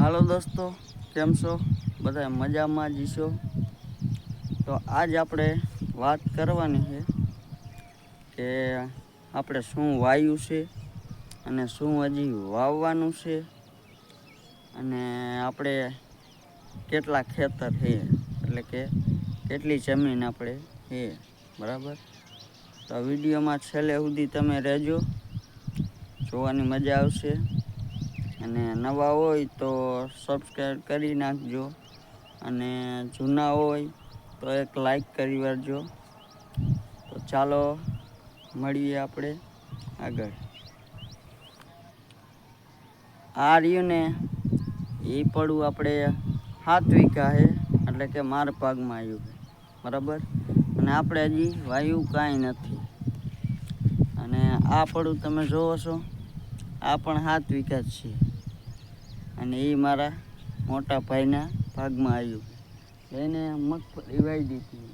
હાલો દોસ્તો, કેમ છો? બધા મજામાં જ છો? તો આજ આપણે વાત કરવાની છે કે આપણે શું વાયુ છે અને શું હજી વાવવાનું છે અને આપણે કેટલા ખેતર છે, એટલે કે કેટલી જમીન આપણે છે, બરાબર? તો વિડીયોમાં છેલ્લે સુધી તમે રહેજો, જોવાની મજા આવશે. અને નવા હોય તો સબસ્ક્રાઈબ કરી નાખજો. અને જૂના હોય તો એક લાઈક કરી વાળજો તો ચાલો મળીએ આપણે આગળ. આ રહ્યું ને, એ પડવું આપણે સાત વીઘા છે, એટલે કે માર પાગમાં આવ્યું બરાબર? અને આપણે હજી વાયુ કાંઈ નથી. અને આ પડું તમે જોવો છો, આ પણ સાત વીઘા જ છે. અને એ મારા મોટા ભાઈના ભાગમાં આવ્યું એને મગફળી વાવી દીધી.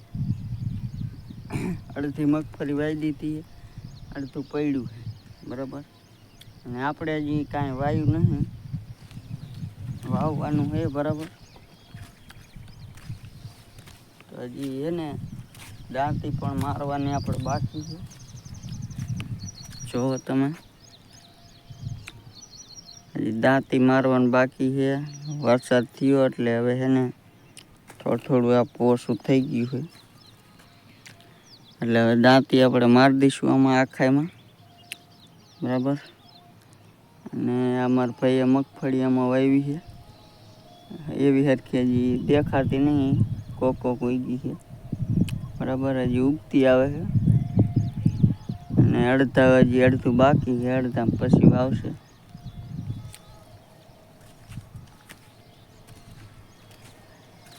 અડધી મગફળી વાવી દીધી, અડધું પડ્યું. બરાબર? અને આપણે હજી કાંઈ વાયું નહીં. વાવવાનું છે બરાબર? તો હજી એને દાંતી પણ મારવાની આપણે બાકી છે. જો તમે. દાંતી મારવાનું બાકી છે. વરસાદ થયો એટલે હવે છે ને થોડું થોડું આ પોસું થઈ ગયું છે. એટલે હવે દાંતી આપણે મારી દઈશું આમાં આખાઈમાં બરાબર? અને અમારા ભાઈએ મગફળી આમાં વાવી છે. એવી હરખી હજી દેખાતી નહીં. કોક કોક ઉગી છે. બરાબર? હજી ઉગતી આવે છે. અને અડધા હજી અડધું બાકી છે. અડધા પછી વાવશે.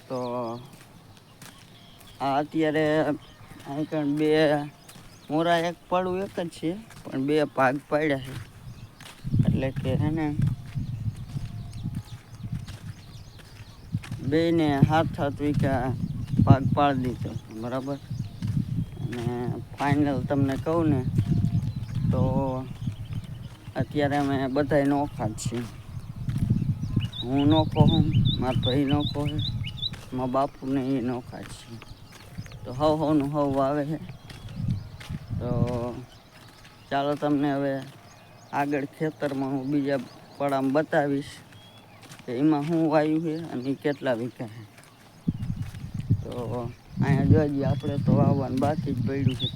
તો આ અત્યારે અહીં બે મોરા એક પાડું એક જ છે, પણ બે ભાગ પાડ્યા છે. એટલે કે હે ને બેને હાથ હાથ વિકા ભાગ પાડી દીધો, બરાબર? અને ફાઇનલ તમને કહું ને, તો અત્યારે અમે બધા નોખા જ છીએ. હું નોખો હું, મારા ભાઈ નોખો છે. મારા બાપુને એ જ છે. તો હવ હવનું હવ આવે છે. તો ચાલો તમને હવે આગળ ખેતરમાં હું બીજા પડામાં બતાવીશ કે એમાં શું વાયુ છે અને કેટલા વીઘા છે. તો અહીંયા જોઈએ આપણે તો વાવવાનું બાકી જ પડ્યું છે.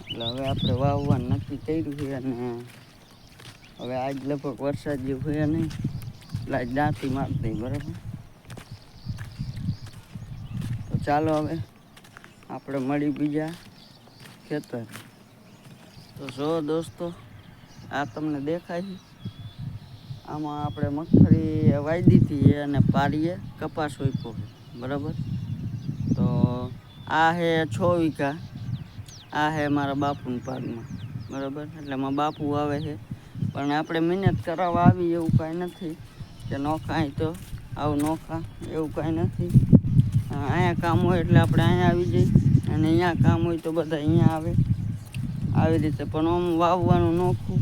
એટલે હવે આપણે વાવવાનું નક્કી કર્યું છે અને હવે આજ લગભગ વરસાદ જેવું હોય નહીં. એટલે આજ દાંતી મારી બરાબર તો ચાલો હવે આપણે મળી બીજા ખેતર. તો જો દોસ્તો, આ તમને દેખાય આમાં આપણે મગફળી વાવી દીધી અને પારીએ કપાસ રોપ્યો બરાબર? તો આ છે છ વીઘા. આ છે મારા બાપુના પાકમાં. બરાબર? એટલે મારા બાપુ આવે છે. પણ આપણે મહેનત કરાવવા આવી એવું કાંઈ નથી. કે નોખા તો આવું નોખા એવું કાંઈ નથી. અહીંયા કામ હોય એટલે આપણે અહીંયા આવી જઈએ. અને અહીંયા કામ હોય તો બધા અહીંયા આવે. આવી રીતે પણ આમ વાવવાનું નોખું,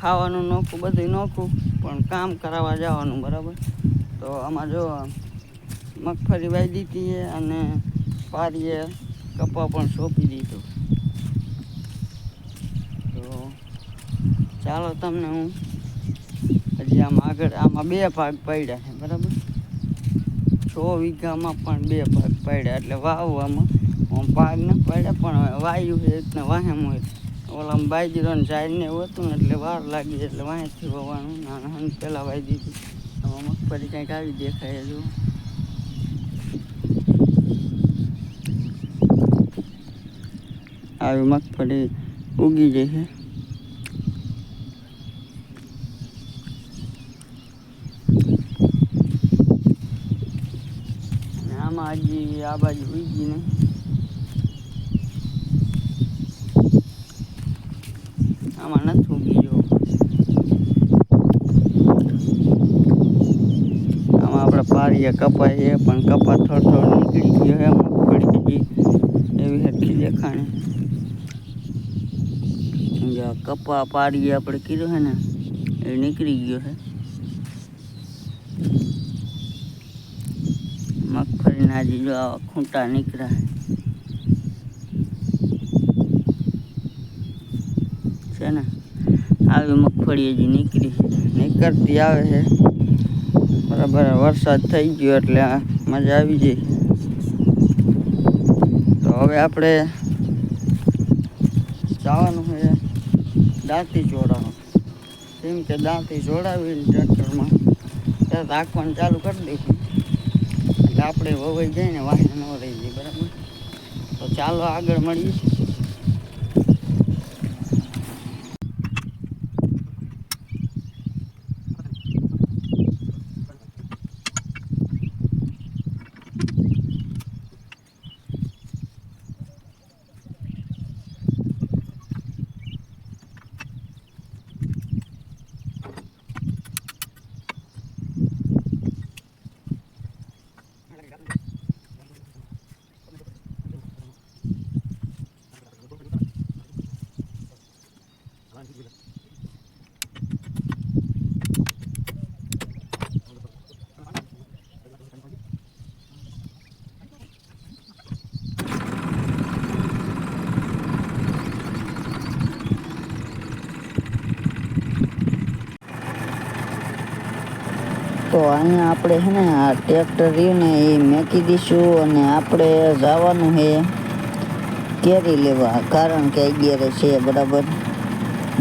ખાવાનું નોખું બધું નોખું, પણ કામ કરાવવા જવાનું, બરાબર? તો આમાં જો મગફળી વાવી દીધી અને પારીએ કપા પણ સોંપી દીધો. તો ચાલો તમને હું હજી આમાં આગળ, આમાં બે ભાગ પડ્યા છે, બરાબર? છ વીઘામાં પણ બે ભાગ પડ્યા એટલે વાવવામાં હું ભાગ ન પડ્યા, પણ વાયુ છે એટલે વાહેમ હોય ઓલામાં બાજરો ને ઝાડને એવું હતું ને એટલે વાર લાગી એટલે વાંચી વવાનું નાના પહેલાં વાવી દીધું. આમાં મગફળી કંઈક આવી દેખાય જો આવી મગફળી ઉગી જાય હજી આ બાજુ ઉગી નહીં આમાં નથી ઉગી જો આમાં આપણે પારીએ કપાય પણ કપા થોડ થોડો નીકળી ગયો છે મગફળી એવી હરખી દેખાણે. કપા પાડીએ આપણે કીધું છે ને, એ નીકળી ગયો છે. હજી જો આવા ખૂંટા નીકળ્યા છે ને? આવી મગફળી હજી નીકળી. નીકળતી આવે છે. બરાબર, વરસાદ થઈ ગયો એટલે મજા આવી જાય તો હવે આપણે જવાનું છે દાંતી ચોડાવવા કેમ કે દાંતી જોડાવીને ટ્રેક્ટરમાં રાખવાનું ચાલુ કરી દઈશું. આપણે વવાઈ જાય ને વાહન ન રહી જાય બરાબર? તો ચાલો આગળ મળીએ. તો અહીંયા આપણે છે ને આ ટ્રેક્ટર રહ્યું ને એ મેકી દઈશું અને આપણે જવાનું છે કેરી લેવા, કારણ કે અગિયારે છે બરાબર.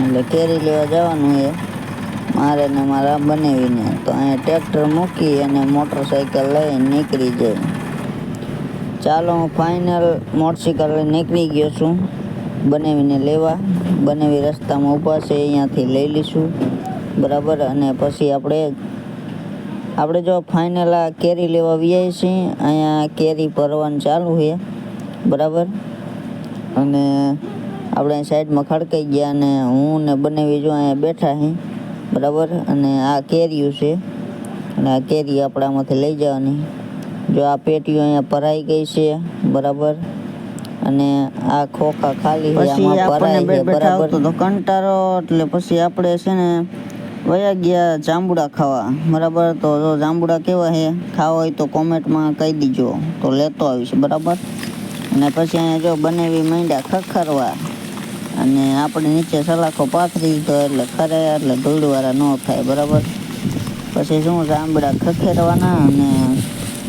એટલે કેરી લેવા જવાનું છે. મારે ને મારા બનાવીને તો અહીંયા ટ્રેક્ટર મૂકી અને મોટરસાઇકલ લઈને નીકળી જાય ચાલો હું ફાઇનલ મોટરસાઇકલ લઈને નીકળી ગયો છું. બનાવીને લેવા. બનાવી રસ્તામાં ઊભા છે, અહીંયાથી લઈ લઈશું. બરાબર? અને પછી આપણે આપણે જો ફાઇનલ આ કેરી લેવા વ્યાય છીએ અહીંયા કેરી ભરવાનું ચાલુ છે. બરાબર? અને આપણે સાઈડમાં ખડકાઈ ગયા અને હું ને બનાવી જો અહીંયા બેઠા છીએ બરાબર? અને આ કેરીયું છે. અને આ કેરી આપણામાંથી લઈ જવાની. જો આ પેટીઓ અહીંયા ભરાઈ ગઈ છે બરાબર? અને આ ખોખા ખાલી બરાબર? તો કંટારો એટલે પછી આપણે છે ને વયા ગયા જાંબુડા ખાવા બરાબર? તો જો જાંબુડા કેવા છે ખાવા હોય તો કોમેન્ટમાં કહી દીજો તો લેતો આવીશ બરાબર? અને પછી અહીંયા જો બનાવી માંડ્યા ખખરવા અને આપણે નીચે સલાખો પાથરી તો એટલે ખરે એટલે ધૂળવાળા ન થાય, બરાબર? પછી શું જાંબડા ખખેરવાના અને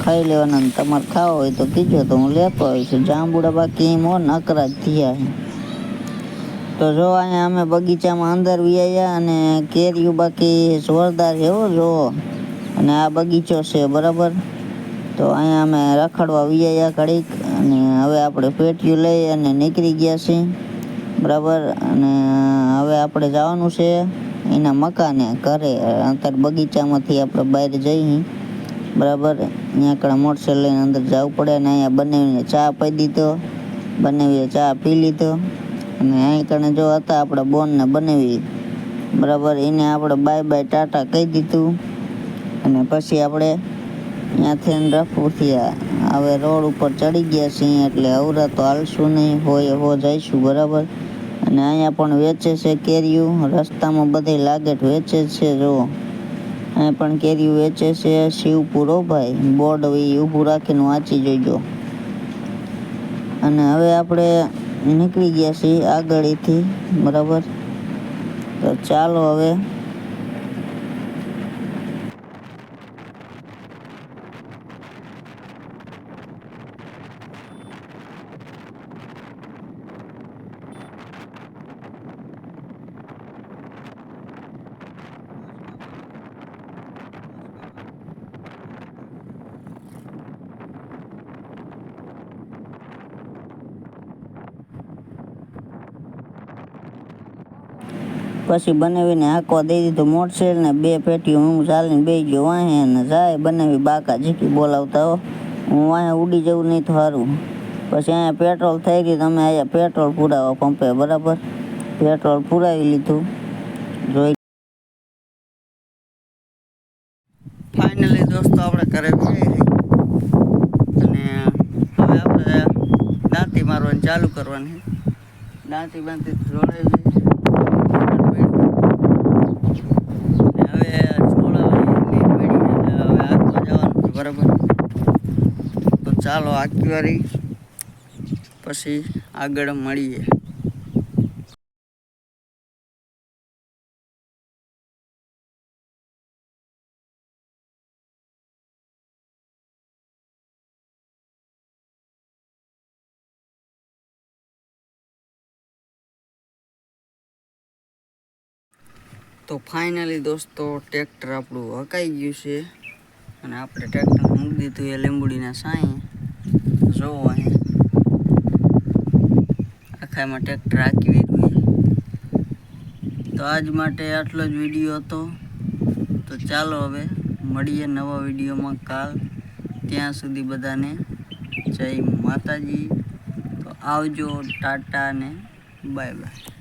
ખાઈ લેવાના અને તમારે ખાવા હોય તો કીજો તો હું લેતો આવીશ. જાંબુડા બાકી મો ને અકરા થયા તો જો અહીંયા અમે બગીચામાં અંદર વ્યાયા અને કેરીયું બાકી જોરદાર છે હો, જો. અને આ બગીચો છે, બરાબર? તો અહીંયા અમે રખડવા વ્યાયા ઘડીક અને હવે આપણે પેટીયું લઈ અને નીકળી ગયા છીએ. બરાબર? અને હવે આપણે જવાનું છે એના મકાને, ઘરે. અત્યારે બગીચામાંથી આપણે બહાર જઈએ બરાબર? અહીંયા આગળ મોટરસાઇકલ લઈને અંદર જવું પડે અને અહીંયા બનાવીને ચા પી દીધો બનાવીએ ચા પી લીધો. અને અહીં કણે જો હતા આપણે બોનને બનાવી, બરાબર? એને આપણે બાય બાય ટાટા કહી દીધું. અને પછી આપણે ત્યાંથી રફુ થયા. હવે રોડ ઉપર ચડી ગયા છીએ એટલે અવરા તો હાલશું નહીં, હોય હો જઈશું, બરાબર? અને અહીંયા પણ વેચે છે કેરીયું રસ્તામાં બધે લાગેટ વેચે છે જો અહીંયા પણ કેરીયું વેચે છે, શિવપુરો. ભાઈ, બોર્ડ એ ઊભું રાખીને વાંચી જોઈજો અને હવે આપણે નીકળી ગયા છીએ આગળથી, બરાબર? તો ચાલો હવે પછી બનાવીને હાંકવા દઈ દીધું મોટસેલ ને બે પેટીઓ હું ચાલીને બે ગયો. વાંહે ને જાય બનાવી બાકા જીકી બોલાવતા હો. હું વાંહે ઉડી જવું નહીં તો સારું પછી અહીંયા પેટ્રોલ થઈ ગયું, તમે અહીંયા પેટ્રોલ પુરાવો પંપે, બરાબર? પેટ્રોલ પુરાવી લીધું. જોઈ ફાઇનલી દોસ્તો આપણે ઘરે અને હવે આપણે દાંતી મારવાની ચાલુ કરવાની. દાંતી બાંતી જોડાવી બરાબર. તો ચાલો આખી વારી પછી આગળ મળીએ. તો ફાઇનલી દોસ્તો ટ્રેક્ટર આપણું હકાઈ ગયું છે. અને આપણે ટ્રેક્ટર મૂકી દીધું એ લીંબુડીના સાંઈ. જોવો અહીં. આખામાં ટ્રેક્ટર હાકી દીધું તો આજ માટે આટલો જ વીડિયો હતો. તો ચાલો હવે મળીએ નવા વિડીયોમાં કાલ. ત્યાં સુધી બધાને જય માતાજી. તો આવજો ટાટા ને બાય બાય